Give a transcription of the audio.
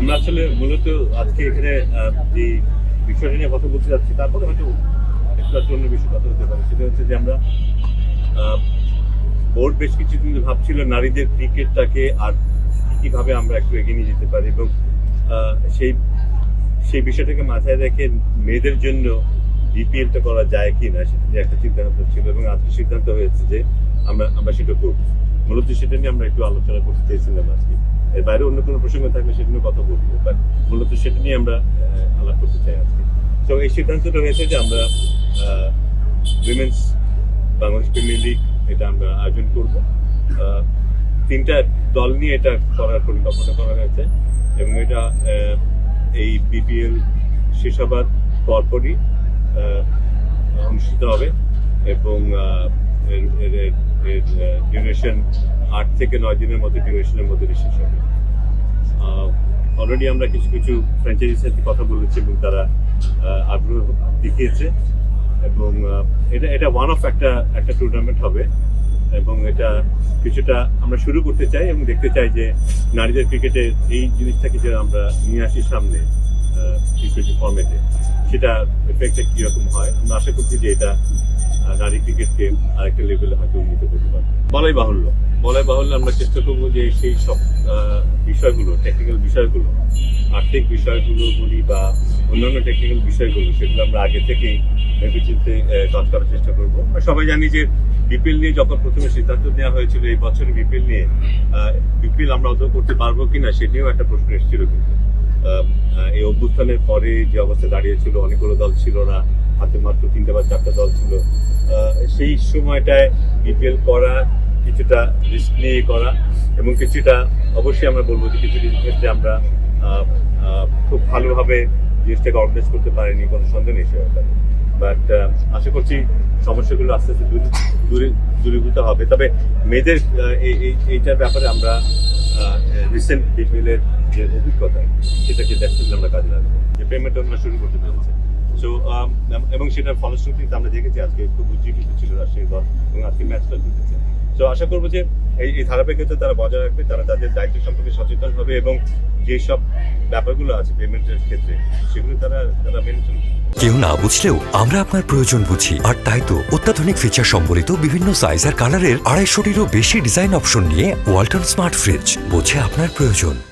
আমরা আসলে মূলত আজকে এখানে যে বিষয়টা নিয়ে কথা বলতে যাচ্ছি, তারপরে হয়তো একটু অন্য বিষয়ে কথা হতে পারে। সেটা হচ্ছে যে আমরা বোর্ড বেশ কিছুদিন ভাবছিল নারীদের ক্রিকেটটাকে আর কীভাবে আমরা একটু এগিয়ে নিয়ে যেতে পারি এবং সেই সেই বিষয়টাকে মাথায় রেখে মেয়েদের জন্য বিপিএলটা করা যায় কি না, সেটা নিয়ে একটা ভাবনা ছিল এবং আজকে সিদ্ধান্ত হয়েছে যে আমরা আমরা সেটা করব। মূলত সেটা নিয়ে আমরা একটু আলোচনা করতে চেয়েছিলাম আজকে। এর বাইরে অন্য কোনো প্রসঙ্গ থাকলে সেটা নিয়ে কথা বলব বাট মূলত সেটা নিয়ে আমরা আলাপ করতে চাই আজকে তো এই সিদ্ধান্তটা হয়েছে যে আমরা উইমেন্স বাংলাদেশ প্রিমিয়ার লিগ এটা আমরা আয়োজন করব তিনটা দল নিয়ে এটা করার পরিকল্পনা করা হয়েছে এবং এটা এই বিপিএল শেষ হবার পরপরই অনুষ্ঠিত হবে এবং ডিউরেশন আট থেকে নয় দিনের মধ্যে ডিউরেশনের মধ্যে শেষ হবে অলরেডি আমরা কিছু কিছু ফ্র্যাঞ্চাইজির সাথে কথা বলেছি এবং তারা আগ্রহ দেখিয়েছে এবং এটা এটা ওয়ান অফ একটা একটা টুর্নামেন্ট হবে এবং এটা কিছুটা আমরা শুরু করতে চাই এবং দেখতে চাই যে নারীদের ক্রিকেটে এই জিনিসটাকে যে আমরা নিয়ে আসি সামনে ক্রিকেট ফর্মেটে সেটা এফেক্টটা কীরকম হয়? আমরা আশা করছি যে এটা নারী ক্রিকেটকে আরেকটা লেভেলে হয়তো উন্নীত করতে পারবে। বলাই বাহুল্য। বলাই বাহুল্য আমরা চেষ্টা করব যে সেই সব বিষয়গুলো টেকনিক্যাল বিষয়গুলো, আর্থিক বিষয়গুলো বলি বা অন্যান্য টেকনিক্যাল বিষয়গুলো, সেগুলো আমরা আগে থেকেই ভেবেচিন্তে কাজ করার চেষ্টা করব। আর সবাই জানি যে বিপিএল নিয়ে যখন প্রথমে সিদ্ধান্ত নেওয়া হয়েছিল, এই বছরের বিপিএল নিয়ে বিপিএল আমরা অত করতে পারব কিনা, সে নিয়েও একটা প্রশ্ন এসেছিল কিন্তু। এই অভ্যুত্থানের পরে যে অবস্থা দাঁড়িয়েছিল, অনেকগুলো দল ছিল না, হাতে মাত্র তিনটা বা চারটা দল ছিল। সেই সময়টায় বিপিএল করা কিছুটা রিস্ক নিয়ে করা এবং কিছুটা অবশ্যই আমরা বলব যে কিছু কিছু ক্ষেত্রে আমরা খুব ভালোভাবে জিনিসটাকে অর্গানাইজ করতে পারিনি, কোনো সন্দেহ নেই সে বাট আশা করছি সমস্যাগুলো আস্তে আস্তে দূর- দূরে- দূরীভূত হবে। তবে মেয়েদের এই- এই- এইটার ব্যাপারে আমরা রিসেন্ট বিপিএলের যে অভিজ্ঞতা, সেটাকে দেখতে আমরা কাজে লাগবো। যে পেমেন্ট আমরা শুরু করতে পেরেছি। সো এবং সেটার ফলশ্রুতিতে আমরা দেখেছি আজকে খুব উজ্জীবিত ছিল রাজশাহী দল এবং আজকে ম্যাচটা জিতেছে। তো আশা করব যে এই এই ধারাবাহিকতা তারা বজায় রাখবে, তারা তাদের দায়িত্ব সম্পর্কে সচেতন হবে এবং যেসব ব্যাপারগুলো আছে পেমেন্টের ক্ষেত্রে, সেগুলো তারা তারা মেনে চলবে। কেউ না বুঝলেও আমরা আপনার প্রয়োজন বুঝি। আর তাই তো অত্যাধুনিক ফিচার সম্বলিত বিভিন্ন সাইজ আর কালারের আড়াইশোটিরও বেশি ডিজাইন অপশন নিয়ে ওয়ালটন স্মার্ট ফ্রিজ বোঝে আপনার প্রয়োজন।